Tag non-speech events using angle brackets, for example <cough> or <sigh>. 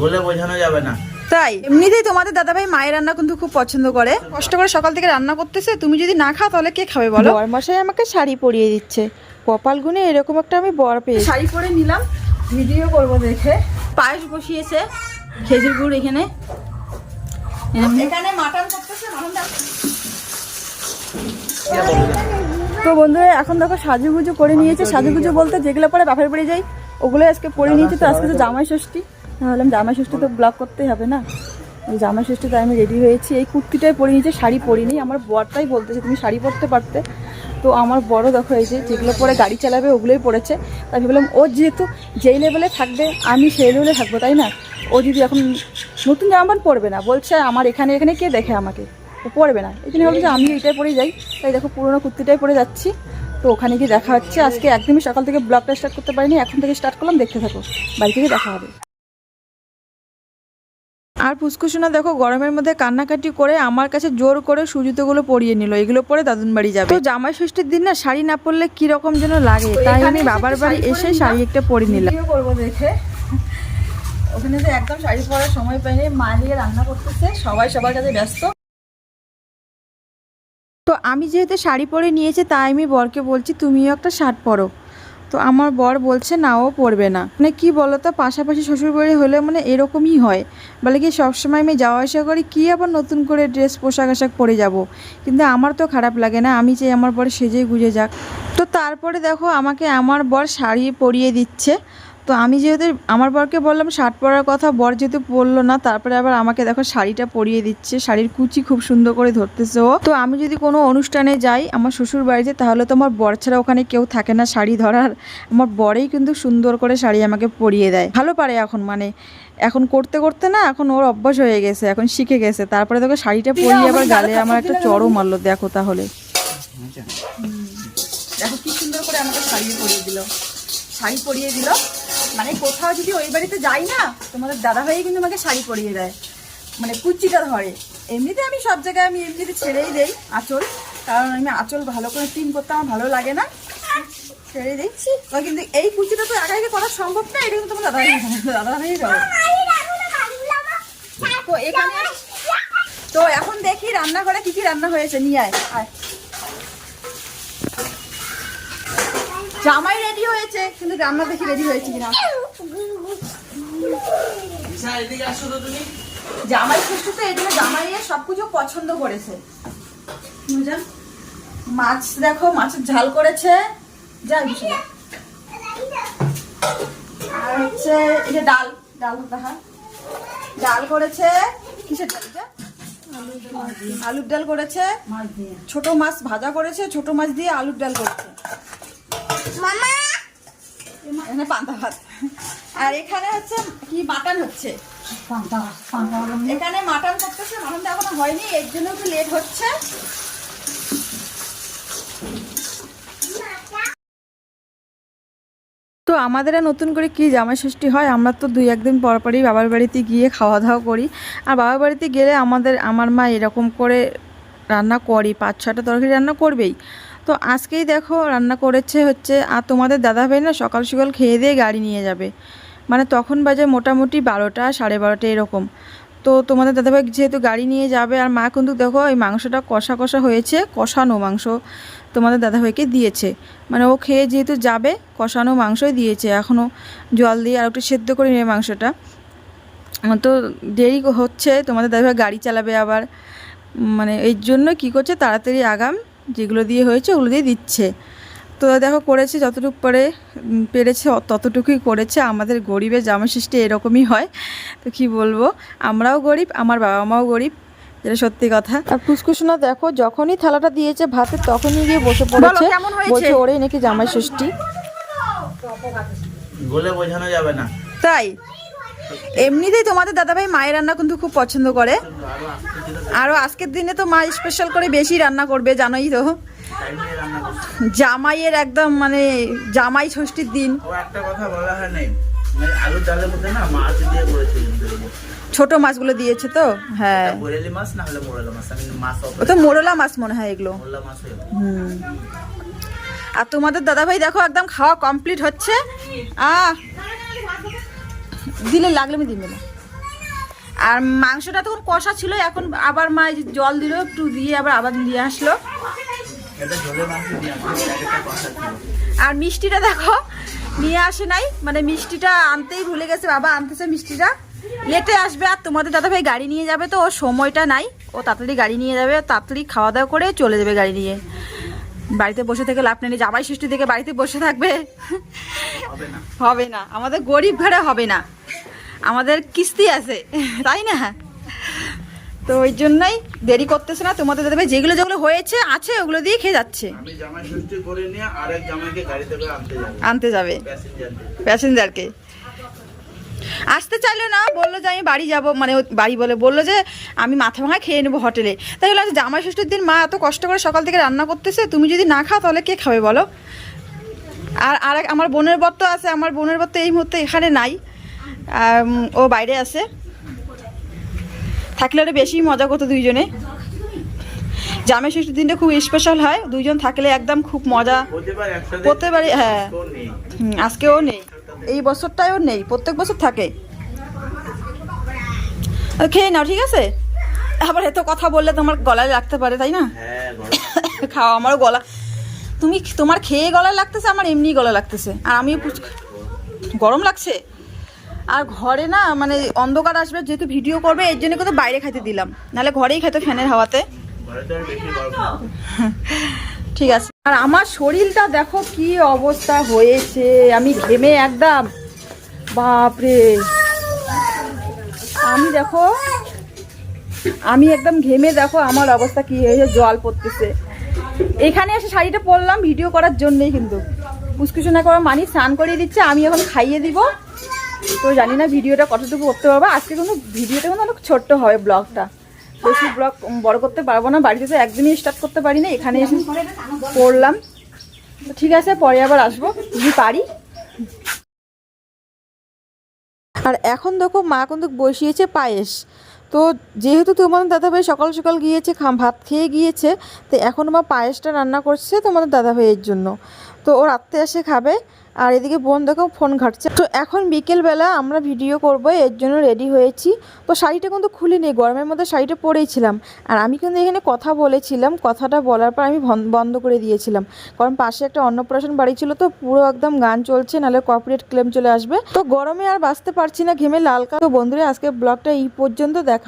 বলে বোঝানো যাবে না। তাই এমনিতেই তোমাদের দাদাভাই মায়ের রান্না কিন্তু খুব পছন্দ করে। কষ্ট করে সকাল থেকে রান্না করতেছে তুমি যদি না খাও তাহলে কে খাবে বলো? বরমশাই আমাকে শাড়ি পরিয়ে দিচ্ছে। কপাল গুনে এরকম একটা আমি বর পেয়েছি। শাড়ি পরে নিলাম ভিডিও করব দেখে। পায়েস বসিয়েছে খেজুর গুড় এখানে। এখানে মাটন করতেছে তো বন্ধুরা এখন দেখো সাজুগুজু করে নিয়েছে। সাজুগুজু বলতে যেগুলো পরে বাপের বাড়ি যাই ওগুলো আজকে পরে নিয়েছে। তো আজকে তো জামাই ষষ্ঠী। ভাবলাম জামাই ষষ্ঠী তো ব্লগ করতেই হবে না। জামাই ষষ্ঠীতে আমি রেডি হয়েছি। এই কুর্তিটাই পরে নিয়েছে শাড়ি পরিনি। আমার বরটাই বলতেছে, তুমি শাড়ি পরতে পারতে। তো আমার বড় দেখো, এই যে যেগুলো পরে গাড়ি চালাবে, ওগুলোই পড়েছে তাই ভাবলাম, ও যেহেতু যেই লেভেলে থাকবে, আমি সেই লেভেলে থাকব, তাই না? ও যদি এখন নতুন জামা পরবে না, বলছে, আমার এখানে এখানে কে দেখে আমাকে? ও পরবে না। এখানে ভাবছি যে আমি এটাই পরে যাই। তাই দেখো, পুরোনো কুর্তিটাই পরে যাচ্ছি। তো ওখানে গিয়ে দেখা হচ্ছে। আজকে একদমই সকাল থেকে ব্লগটা স্টার্ট করতে পারিনি। এখন থেকে স্টার্ট করলাম, দেখতে থাকো। বাড়ি থেকে দেখা হবে। আর পুষ্কুসোনা দেখো গরমের মধ্যে কান্নাকাটি করে আমার কাছে জোর করে সুজুতোগুলো পরিয়ে নিল। এগুলো পরে দাদুন বাড়ি যাবে। তো জামাই ষষ্ঠীর দিন না শাড়ি না পরলে কি রকম যেন লাগে। তাই আমি বাবার বাড়ি এসে শাড়ি একটা পরে নিলাম। করব দেখে। ওখানে তো একদম শাড়ি পরার সময় পাইনি মা দিয়ে রান্না করতেছে সবাই সবার কাছে ব্যস্ত। তো আমি যেহেতু শাড়ি পরে নিয়েছি তাই আমি বরকে বলছি তুমিও একটা শার্ট পরো। তো আমার বর বলছে, না, ও পরবে না। মানে কি তো পাশাপাশি শ্বশুরবাড়ি হলে মানে এরকমই হয়। বলে কি, সবসময় আমি যাওয়া আসা করি, কী আবার নতুন করে ড্রেস, পোশাক আশাক পরে যাব? কিন্তু আমার তো খারাপ লাগে না, আমি চাই আমার বর সেজেই গুজে যাক। তো তারপরে দেখো, আমাকে আমার বর শাড়ি পরিয়ে দিচ্ছে। তো আমি যেহেতু আমার বরকে বললাম শার্ট পরার কথা বর যেহেতু পরলো না তারপরে আবার আমাকে দেখো শাড়িটা পরিয়ে দিচ্ছে শাড়ির কুচি খুব সুন্দর করে ধরতেছে ও। তো আমি যদি কোনো অনুষ্ঠানে যাই আমার শ্বশুর বাড়িতে তাহলে তো আমার বর ছাড়া ওখানে কেউ থাকে না শাড়ি ধরার। আমার বরেই কিন্তু সুন্দর করে শাড়ি আমাকে পরিয়ে দেয়। ভালো পারে এখন মানে এখন করতে করতে না এখন ওর অভ্যাস হয়ে গেছে এখন শিখে গেছে। তারপরে দেখো শাড়িটা পরিয়ে আবার গালে আমার একটা চড়ও মারলো দেখো তাহলে। দেখো কি সুন্দর করে আমাকে শাড়ি পরিয়ে দিল। শাড়ি পরিয়ে দিল মানে কোথাও যদি ওই বাড়িতে যাই না, তোমাদের দাদা ভাই কিন্তু আমাকে শাড়ি পরিয়ে দেয়। মানে কুচিটা ধরে। এমনিতে আমি সব জায়গায় আমি এমনিতে ছেড়েই দেই আঁচল। কারণ আমি আঁচল ভালো করে পিন করতে আমার ভালো লাগে না। ছেড়ে দিচ্ছি কিন্তু এই কুচিটা তো একা একা করা সম্ভব না, এটা কিন্তু তোমার দাদা ভাই দাদা ভাই তো এখানে তো এখন দেখি রান্নাঘরে কি কি রান্না হয়েছে। নিয়ে আয় আয়। জামাই রেডি হয়েছে কিন্তু রান্না দেখি রেডি হয়েছে কিনা। ঈশা এদিকে তো তুমি। জামাই জন্য সবকিছু পছন্দ করেছে। বুঝলেন? মাছ দেখো মাছের ঝাল করেছে। যা বিষয় আর হচ্ছে এই যে ডাল ডাল দেখা। ডাল করেছে। কিসের ডাল আলুর ডাল করেছে। ছোট মাছ ভাজা করেছে। ছোট মাছ দিয়ে আলুর ডাল করেছে। এখানে পান্তা ভাত। আর এখানে হচ্ছে কি মাটন হচ্ছে। এখানে মাটন করতেছে মাটনটা এখনও হয়নি এর জন্য একটু লেট হচ্ছে। তো আমাদের আর নতুন করে কি জামাই ষষ্ঠী হয় আমরা তো দুই একদিন পর পরই বাবার বাড়িতে গিয়ে খাওয়া দাওয়া করি। আর বাবার বাড়িতে গেলে আমাদের আমার মা এরকম করে রান্না করি পাঁচ ছটা তরকারি রান্না করবেই। তো আজকেই দেখো রান্না করেছে হচ্ছে, আর তোমাদের দাদা ভাই না সকাল সকাল খেয়ে দিয়ে গাড়ি নিয়ে যাবে। মানে তখন বাজে মোটামুটি বারোটা, সাড়ে বারোটা এরকম। তো তোমাদের দাদাভাই যেহেতু গাড়ি নিয়ে যাবে, আর মা কিন্তু দেখো এই মাংসটা কষা কষা হয়েছে, কষানো মাংস তোমাদের দাদাভাইকে দিয়েছে। মানে ও খেয়ে যেহেতু যাবে, কষানো মাংসই দিয়েছে এখনও জল দিয়ে আর একটু সেদ্ধ করে নিয়ে মাংসটা। তো দেরি হচ্ছে, তোমাদের দাদাভাই গাড়ি চালাবে আবার। মানে এই জন্য কি করছে, তাড়াতাড়ি আগাম। যেগুলো দিয়ে হয়েছে ওগুলো দিয়ে দিচ্ছে। তো দেখো করেছে যতটুকু পরে পেরেছে ততটুকুই করেছে। আমাদের গরিবের জামা সৃষ্টি এরকমই হয়। তো কি বলব? আমরাও গরিব আমার বাবা মাও গরিব। এটা সত্যি কথা। আর পুষ্কুসোনা দেখো যখনই থালাটা দিয়েছে ভাতে তখনই গিয়ে বসে পড়েছে। কেমন হয়েছে? বলছে ওরেই নাকি জামাই ষষ্ঠী বলে বোঝানো যাবে না। তাই? এমনিতেই তোমাদের দাদাভাই মায়ের রান্না কিন্তু খুব পছন্দ করে। আরও আজকের দিনে তো মা স্পেশাল করে বেশি রান্না করবে জানোই তো। জামাইয়ের একদম মানে জামাই ষষ্ঠীর দিন। ও একটা কথা বলা হয় নাই মানে আলুর ডালের মধ্যে না মাছ দিয়ে ছোট মাছগুলো দিয়েছে তো? হ্যাঁ। ও তো মোরলা মাছ মনে হয় এগুলো। হুম। আর তোমাদের দাদাভাই দেখো একদম খাওয়া কমপ্লিট হচ্ছে। আ দিলে লাগলে আমি দিবে না আর মাংসটা তখন কষা ছিল এখন আবার মা জল দিল একটু দিয়ে আবার আবার নিয়ে আসলো। আর মিষ্টিটা দেখো নিয়ে আসে নাই মানে মিষ্টিটা আনতেই ভুলে গেছে বাবা আনতেছে মিষ্টিটা। লেটে আসবে আর তোমাদের দাদাভাই গাড়ি নিয়ে যাবে তো ওর সময়টা নাই। ও তাড়াতাড়ি গাড়ি নিয়ে যাবে তাড়াতাড়ি খাওয়া দাওয়া করে চলে যাবে গাড়ি নিয়ে। বাড়িতে বসে থেকে লাভ নেই জামাই ষষ্ঠী থেকে বাড়িতে বসে থাকবে। হবে না। হবে না আমাদের গরিব ঘরে হবে না। আমাদের কিস্তি আছে তাই না? তো ওই জন্যই দেরি করতেছে না তোমাদের দাদাভাই যেগুলো যেগুলো হয়েছে আছে ওগুলো দিয়ে খেয়ে যাচ্ছে। আনতে যাবে। প্যাসেঞ্জারকে। আসতে চাইলো না বলল যে আমি বাড়ি যাব মানে বাড়ি বলে বলল যে আমি মাথা ভাঙা খেয়ে নেব হোটেলে। তাই বললাম যে জামাই ষষ্ঠীর দিন মা এত কষ্ট করে সকাল থেকে রান্না করতেছে তুমি যদি না খাও তাহলে কে খাবে বলো? আর আর আমার বোনের বর তো আছে আমার বোনের বর তো এই মুহূর্তে এখানে নাই। ও বাইরে আছে। থাকলে আরও বেশি মজা করতো দুইজনে। জামাই ষষ্ঠীর দিনটা খুব স্পেশাল হয়। দুইজন থাকলে একদম খুব মজা। একসাথে প্রত্যেকবারই হ্যাঁ। আজকেও নেই। এই বছরটাও নেই। প্রত্যেক বছর থাকে। খেয়ে নাও ঠিক আছে? আবার এত কথা বললে তোমার গলায় লাগতে পারে তাই না? হ্যাঁ গরম <laughs> খাও আমারও গলা। তুমি তোমার খেয়ে গলায় লাগতেছে আমার এমনি গলা লাগতেছে। আর আমিও পুচ- গরম লাগছে? আর ঘরে না মানে অন্ধকার আসবে, যেহেতু ভিডিও করবে, এর জন্য কিন্তু বাইরে খাইতে দিলাম। নাহলে ঘরেই খাইতো ফ্যানের হাওয়াতে। <laughs> ঠিক আছে। আর আমার শরীরটা দেখো কি অবস্থা হয়েছে, আমি ঘেমে একদম। বাপরে। আমি দেখো, আমি একদম ঘেমে দেখো আমার অবস্থা কি হয়েছে, জল পড়তেছে। এখানে এসে শাড়িটা পরলাম ভিডিও করার জন্যই কিন্তু। পুষ্কুচনা করা মানি স্নান করিয়ে দিচ্ছে, আমি এখন খাইয়ে দিব। তো জানি না ভিডিওটা কতটুকু করতে পারব। আজকে কিন্তু ভিডিওটা কিন্তু অনেক ছোট্ট হবে ব্লগটা। বেশি ব্লগ বড় করতে পারব না। বাড়িতে তো একদিনই স্টার্ট করতে পারি না। এখানে এসে পড়লাম। ঠিক আছে, পরে আবার আসব। যদি পারি। আর এখন দেখো, মা কিন্তু বসিয়েছে পায়েস। তো যেহেতু তোমাদের দাদাভাই সকাল সকাল গিয়েছে, খাম ভাত খেয়ে গিয়েছে, তো এখন মা পায়েসটা রান্না করছে তোমাদের দাদাভাইয়ের জন্য। তো ও রাত্রে এসে খাবে, আর এদিকে বোন দেখো ফোন ঘাটছে। তো এখন বিকেলবেলা আমরা ভিডিও করব, এর জন্য রেডি হয়েছি। তো শাড়িটা কিন্তু খুলিনি, গরমের মধ্যে শাড়িটা পরেইছিলাম আর আমি কিন্তু এখানে কথা বলেছিলাম, কথাটা বলার পর আমি বন্ধ করে দিয়েছিলাম। কারণ পাশে একটা অন্নপ্রাশন বাড়ি ছিল, তো পুরো একদম গান চলছে, নাহলে কপিরেট ক্লেম চলে আসবে। তো গরমে আর বাঁচতে পারছি না, ঘেমে লাল কা- তো বন্ধুরা আজকে ব্লগটা এই পর্যন্ত, দেখা